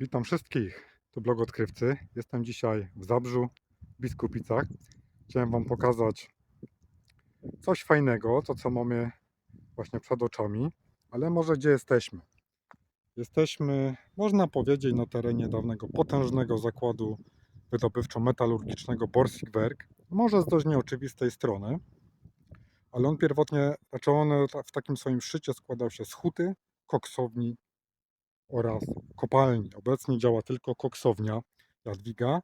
Witam wszystkich, tu blog odkrywcy. Jestem dzisiaj w Zabrzu, w Biskupicach. Chciałem Wam pokazać coś fajnego, to co mamy właśnie przed oczami, ale może gdzie jesteśmy. Jesteśmy, można powiedzieć, na terenie dawnego potężnego zakładu wydobywczo-metalurgicznego Borsigwerk. Może z dość nieoczywistej strony, ale on pierwotnie, znaczy on w takim swoim szczycie składał się z huty, koksowni oraz kopalni. Obecnie działa tylko koksownia Jadwiga.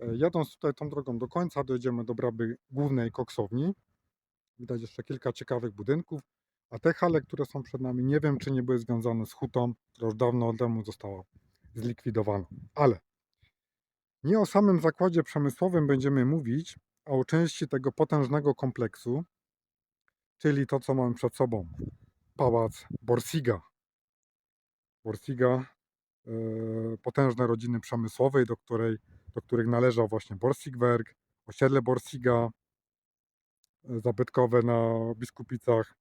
E, Jadąc tutaj tą drogą do końca, dojdziemy do braby głównej koksowni. Widać jeszcze kilka ciekawych budynków, a te hale, które są przed nami, nie wiem, czy nie były związane z hutą, która już dawno temu została zlikwidowana. Ale nie o samym zakładzie przemysłowym będziemy mówić, a o części tego potężnego kompleksu, czyli to, co mamy przed sobą. Pałac Borsiga. Borsiga, e, potężnej rodziny przemysłowej, do, której, do których należał właśnie Borsigwerk, osiedle Borsiga, e, zabytkowe na Biskupicach.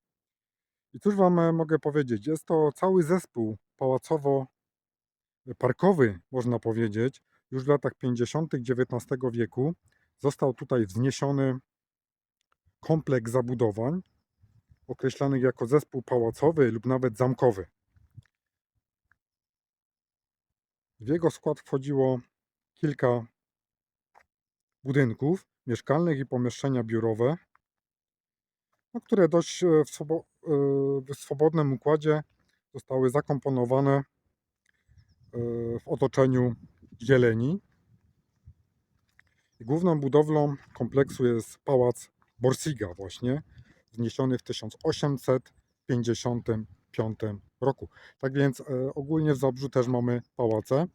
I cóż Wam e, mogę powiedzieć? Jest to cały zespół pałacowo-parkowy, można powiedzieć. Już w latach 50. XIX wieku został tutaj wzniesiony kompleks zabudowań, określanych jako zespół pałacowy lub nawet zamkowy. W jego skład wchodziło kilka budynków mieszkalnych i pomieszczenia biurowe, no, które dość e, w, swobo- e, w swobodnym układzie zostały zakomponowane e, w otoczeniu zieleni. Główną budowlą kompleksu jest pałac Borsiga właśnie, wzniesiony w 1855 roku. Tak więc e, ogólnie w Zabrzu też mamy pałace.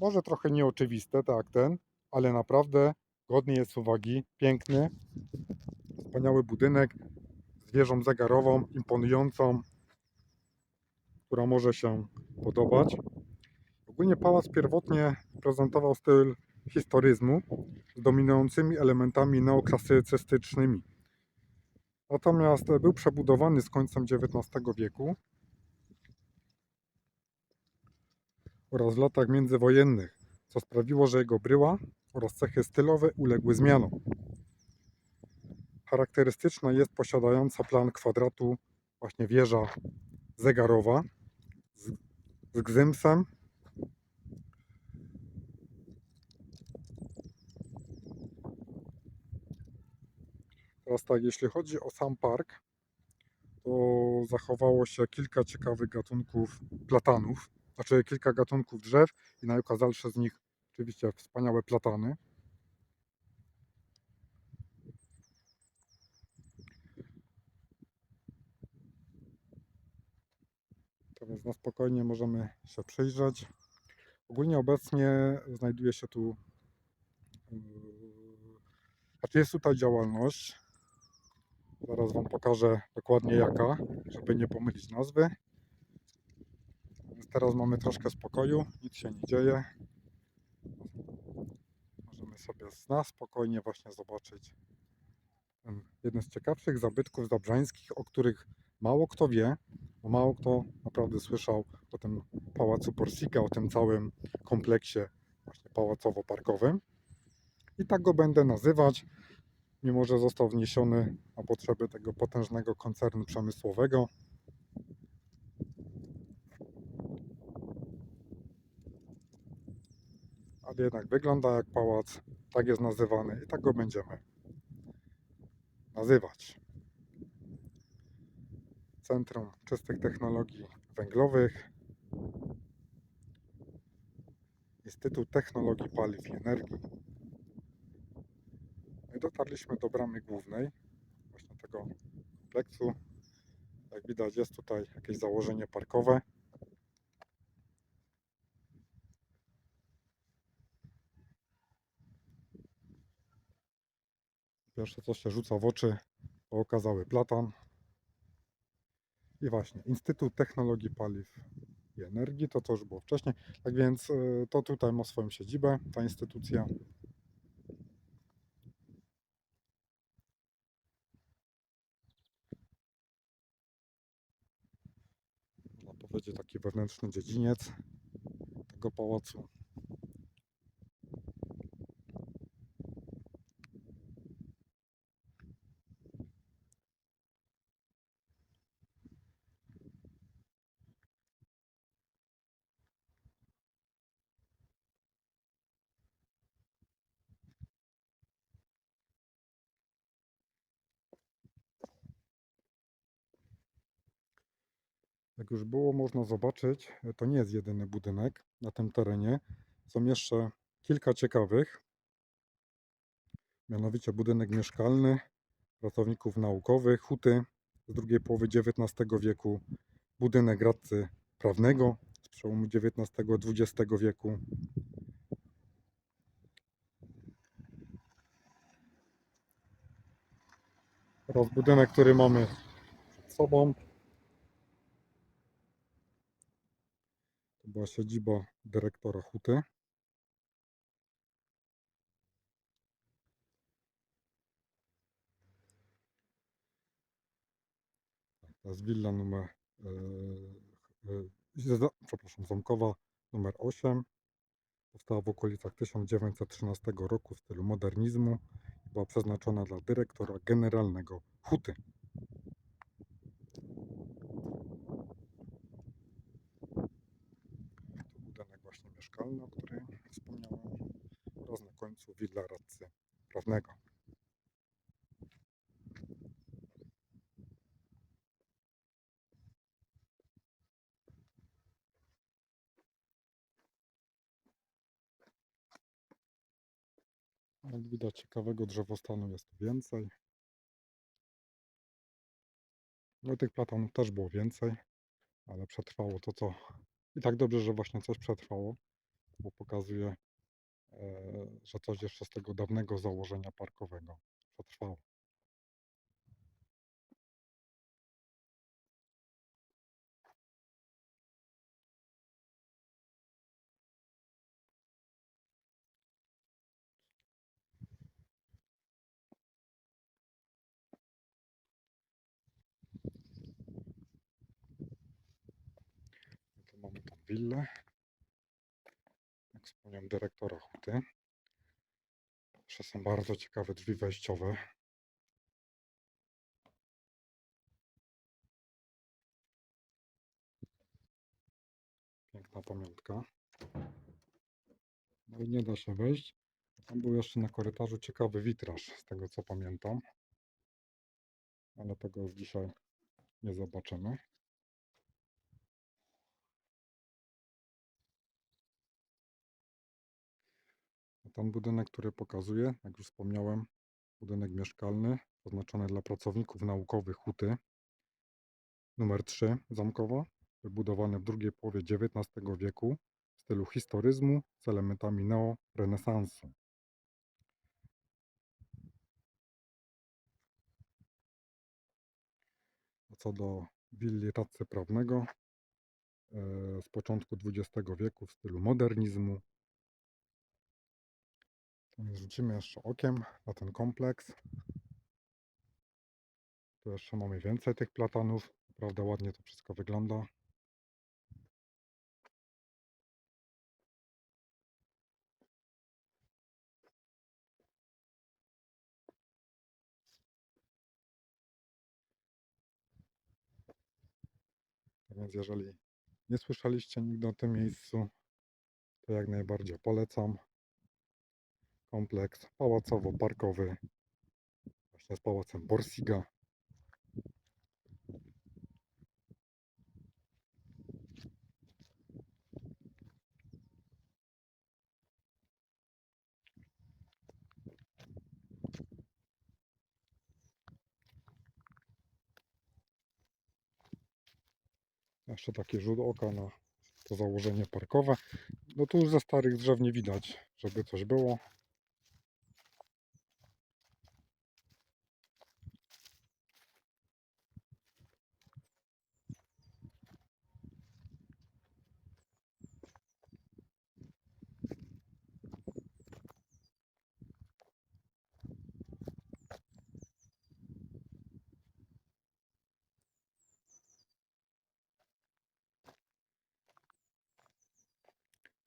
Może trochę nieoczywiste, tak jak ten, ale naprawdę godny jest uwagi. Piękny, wspaniały budynek z wieżą zegarową, imponującą, która może się podobać. Ogólnie pałac pierwotnie prezentował styl historyzmu z dominującymi elementami neoklasycystycznymi. Natomiast był przebudowany z końcem XIX wieku oraz w latach międzywojennych, co sprawiło, że jego bryła oraz cechy stylowe uległy zmianom. Charakterystyczna jest posiadająca plan kwadratu właśnie wieża zegarowa z, z gzymsem. Teraz tak, jeśli chodzi o sam park, to zachowało się kilka ciekawych gatunków platanów, znaczy kilka gatunków drzew i najokazalsze z nich oczywiście wspaniałe platany. To więc na spokojnie możemy się przyjrzeć. Ogólnie obecnie znajduje się tu, yy, znaczy jest tutaj działalność. Zaraz Wam pokażę dokładnie jaka, żeby nie pomylić nazwy. Teraz mamy troszkę spokoju, nic się nie dzieje. Możemy sobie na spokojnie właśnie zobaczyć jeden z ciekawszych zabytków zabrzańskich, o których mało kto wie, bo mało kto naprawdę słyszał o tym pałacu Porsika, o tym całym kompleksie właśnie pałacowo-parkowym. I tak go będę nazywać, mimo że został wniesiony na potrzeby tego potężnego koncernu przemysłowego. Ale jednak wygląda jak pałac, tak jest nazywany i tak go będziemy nazywać. Centrum Czystych Technologii Węglowych, Instytut Technologii Paliw i Energii. I dotarliśmy do bramy głównej właśnie tego kompleksu. Jak widać jest tutaj jakieś założenie parkowe. Pierwsze co się rzuca w oczy to okazały platan. I właśnie Instytut Technologii Paliw i Energii, to co już było wcześniej. Tak więc y, to tutaj ma swoją siedzibę, ta instytucja. Można powiedzieć taki wewnętrzny dziedziniec tego pałacu. Jak już było można zobaczyć, to nie jest jedyny budynek na tym terenie. Są jeszcze kilka ciekawych. Mianowicie budynek mieszkalny pracowników naukowych, huty z drugiej połowy XIX wieku, budynek radcy prawnego z przełomu XIX-XX wieku. Oraz budynek, który mamy przed sobą. Była siedziba dyrektora huty. To jest willa numer, e, za- przepraszam, zamkowa numer 8. Powstała w okolicach 1913 roku w stylu modernizmu. Była przeznaczona dla dyrektora generalnego huty. To budynek właśnie mieszkalny, o którym wspomniałem. Oraz na końcu willa radcy prawnego. Jak widać, ciekawego drzewostanu jest tu więcej. No tych platanów też było więcej, ale przetrwało to, co... I tak dobrze, że właśnie coś przetrwało, bo pokazuje, e, że coś jeszcze z tego dawnego założenia parkowego przetrwało. No mamy tą willę. Jak wspomniałem, dyrektora huty. Jeszcze są bardzo ciekawe drzwi wejściowe. Piękna pamiątka. No i nie da się wejść. Tam był jeszcze na korytarzu ciekawy witraż, z tego co pamiętam. Ale tego już dzisiaj nie zobaczymy. Ten budynek, który pokazuję, jak już wspomniałem, budynek mieszkalny, oznaczony dla pracowników naukowych huty. Numer 3 zamkowo, wybudowany w drugiej połowie XIX wieku w stylu historyzmu z elementami neorenesansu. A co do willi radcy prawnego e, z początku XX wieku w stylu modernizmu. Rzucimy jeszcze okiem na ten kompleks. Tu jeszcze mamy więcej tych platanów. Naprawdę ładnie to wszystko wygląda. Tak więc jeżeli nie słyszeliście nigdy o tym miejscu, to jak najbardziej polecam. Kompleks pałacowo-parkowy właśnie z pałacem Borsiga. Jeszcze taki rzut oka na to założenie parkowe. No tu już ze starych drzew nie widać, żeby coś było.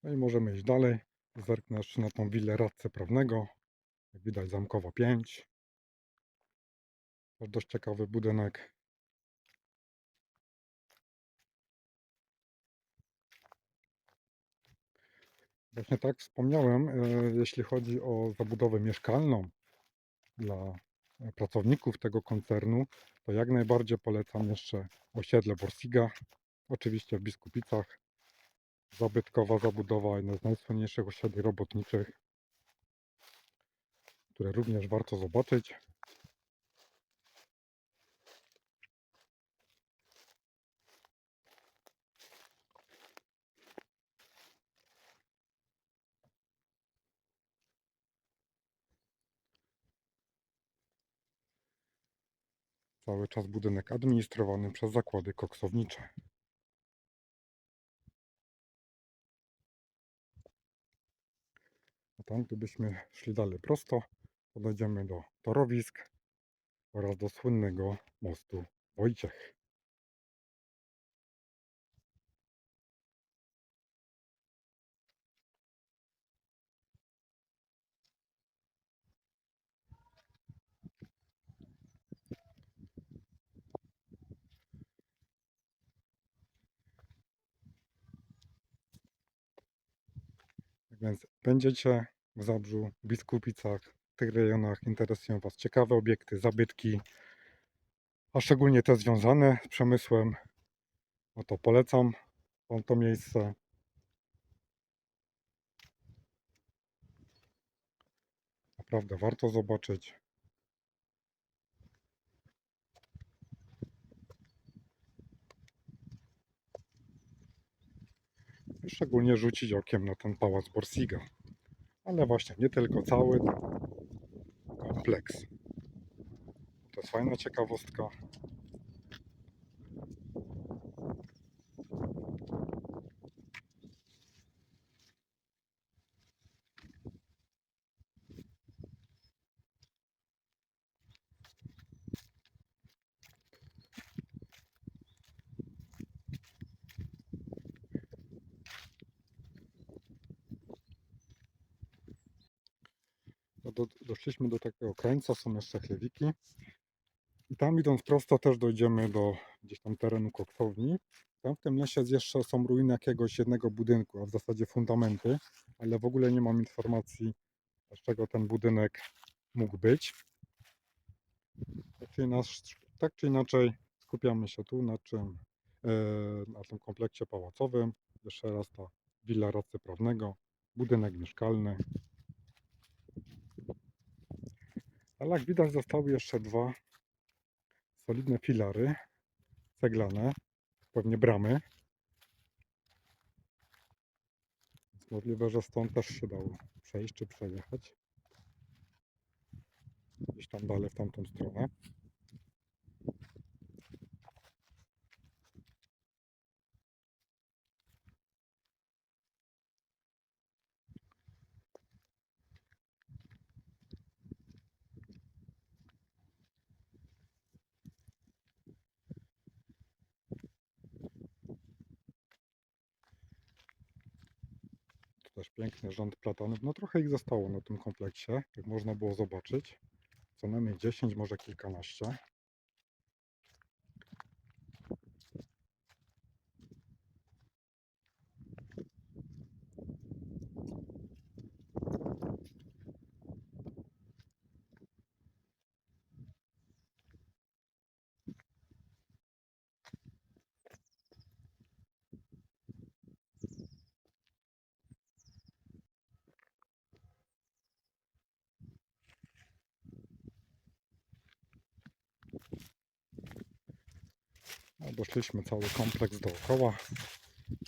No i możemy iść dalej. Zerknę jeszcze na tą willę radcy prawnego. Jak widać Zamkowa 5. Też dość ciekawy budynek. Właśnie tak wspomniałem, e, jeśli chodzi o zabudowę mieszkalną dla e, pracowników tego koncernu, to jak najbardziej polecam jeszcze osiedle Borsiga, oczywiście w Biskupicach. Zabytkowa zabudowa, jedna z najsłynniejszych osiedli robotniczych, które również warto zobaczyć. Cały czas budynek administrowany przez zakłady koksownicze. Tam, gdybyśmy szli dalej prosto, podejdziemy do torowisk oraz do słynnego mostu Wojciech. Tak Więc będziecie w Zabrzu, Biskupicach, w tych rejonach interesują Was ciekawe obiekty, zabytki, a szczególnie te związane z przemysłem, no to polecam Wam to miejsce. Naprawdę warto zobaczyć. Szczególnie rzucić okiem na ten pałac Borsiga. Ale właśnie nie tylko cały kompleks. To jest fajna ciekawostka. Do, doszliśmy do takiego krańca, są jeszcze chlewiki. I tam idąc prosto też dojdziemy do gdzieś tam terenu koksowni. Tam w tym lesie jeszcze są ruiny jakiegoś jednego budynku, a w zasadzie fundamenty, ale w ogóle nie mam informacji, z czego ten budynek mógł być. Tak czy, inaczej, tak czy inaczej skupiamy się tu na czym? E, na tym kompleksie pałacowym. Jeszcze raz ta willa radcy prawnego, budynek mieszkalny. Ale jak widać zostały jeszcze dwa solidne filary ceglane, pewnie bramy. Możliwe, że stąd też się dało przejść czy przejechać. Gdzieś tam dalej w tamtą stronę. Też piękny rząd platanów. No trochę ich zostało na tym kompleksie, jak można było zobaczyć. Co najmniej 10, może kilkanaście. Doszliśmy cały kompleks dookoła.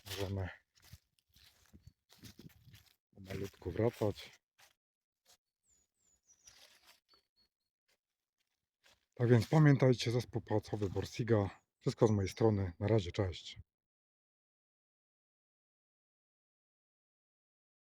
Możemy pomalutku wracać. Tak więc pamiętajcie, zespół pałacowy Borsiga. Wszystko z mojej strony. Na razie, cześć.